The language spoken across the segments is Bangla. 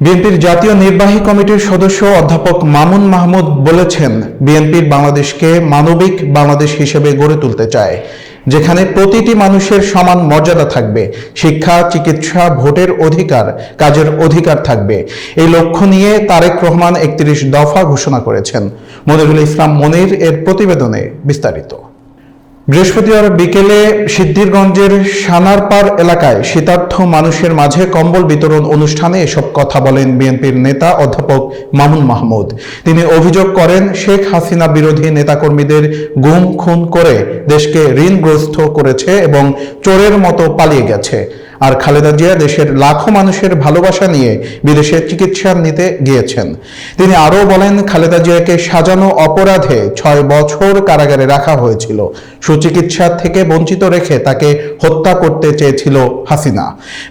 বিএনপির জাতীয় নির্বাহী কমিটির সদস্য অধ্যাপক মামুন মাহমুদ বলেছেন বিএনপির বাংলাদেশকে মানবিক বাংলাদেশ হিসেবে গড়ে তুলতে চায়, যেখানে প্রতিটি মানুষের সমান মর্যাদা থাকবে, শিক্ষা, চিকিৎসা, ভোটের অধিকার, কাজের অধিকার থাকবে। এই লক্ষ্য নিয়ে তারেক রহমান একত্রিশ দফা ঘোষণা করেছেন। মনিরুল ইসলাম মনির এর প্রতিবেদনে বিস্তারিত। বৃহস্পতিবার বিকেলে সিদ্ধিরগঞ্জের সানারপাড় এলাকায় শীতার্থ মানুষের মাঝে কম্বল বিতরণ অনুষ্ঠানে এসব কথা বলেন বিএনপির নেতা অধ্যাপক মামুন মাহমুদ। তিনি অভিযোগ করেন, শেখ হাসিনা বিরোধী নেতাকর্মীদের গুম খুন করে দেশকে ঋণগ্রস্ত করেছে এবং চোরের মতো পালিয়ে গেছে। আর খালেদা জিয়া দেশের লাখো মানুষের ভালোবাসা নিয়ে বিদেশে চিকিৎসা নিতে গিয়েছেন। তিনি আরও বলেন, খালেদা জিয়াকে সাজানো অপরাধে ছয় বছর কারাগারে রাখা হয়েছিল। সুচিকিৎসা থেকে বঞ্চিত রেখে তাকে হত্যা করতে চেয়েছিল হাসিনা।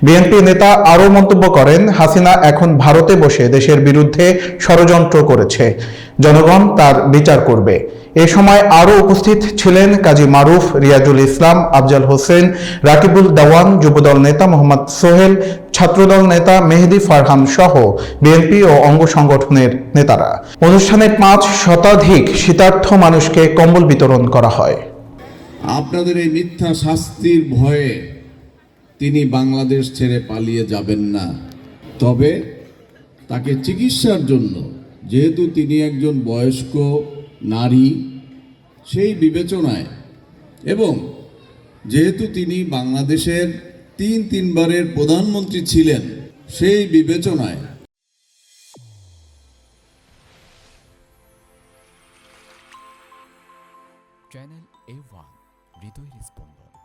বিএনপি নেতা আরও মন্তব্য করেন, হাসিনা এখন ভারতে বসে দেশের বিরুদ্ধে ষড়যন্ত্র করেছে। জনগণ তার বিচার করবে। এ সময় আরও উপস্থিত ছিলেন কাজী মারুফ রিয়াজুল ইসলাম, আফজাল হোসেন, রাকিবুল দাওয়ান যুবদল নেতা মোহাম্মদ সোহেল, ছাত্রদল নেতা মেহেদি ফারহান সহ বিএনপি ও অঙ্গ সংগঠনের নেতারা। অনুষ্ঠানে পাঁচ শতাধিক শীতার্থ মানুষকে কম্বল বিতরণ করা হয়। আপনাদের এই মিথ্যা শাস্তির ভয়ে তিনি বাংলাদেশ ছেড়ে পালিয়ে যাবেন না। তবে তাকে চিকিৎসার জন্য, যেহেতু তিনি একজন বয়স্ক নারী সেই বিবেচনায়। এবং যেহেতু তিনি বাংলাদেশের তিন তিনবারের প্রধানমন্ত্রী ছিলেন, সেই বিবেচনায় চ্যানেল এ ওয়ান হৃদয় রেসপন্স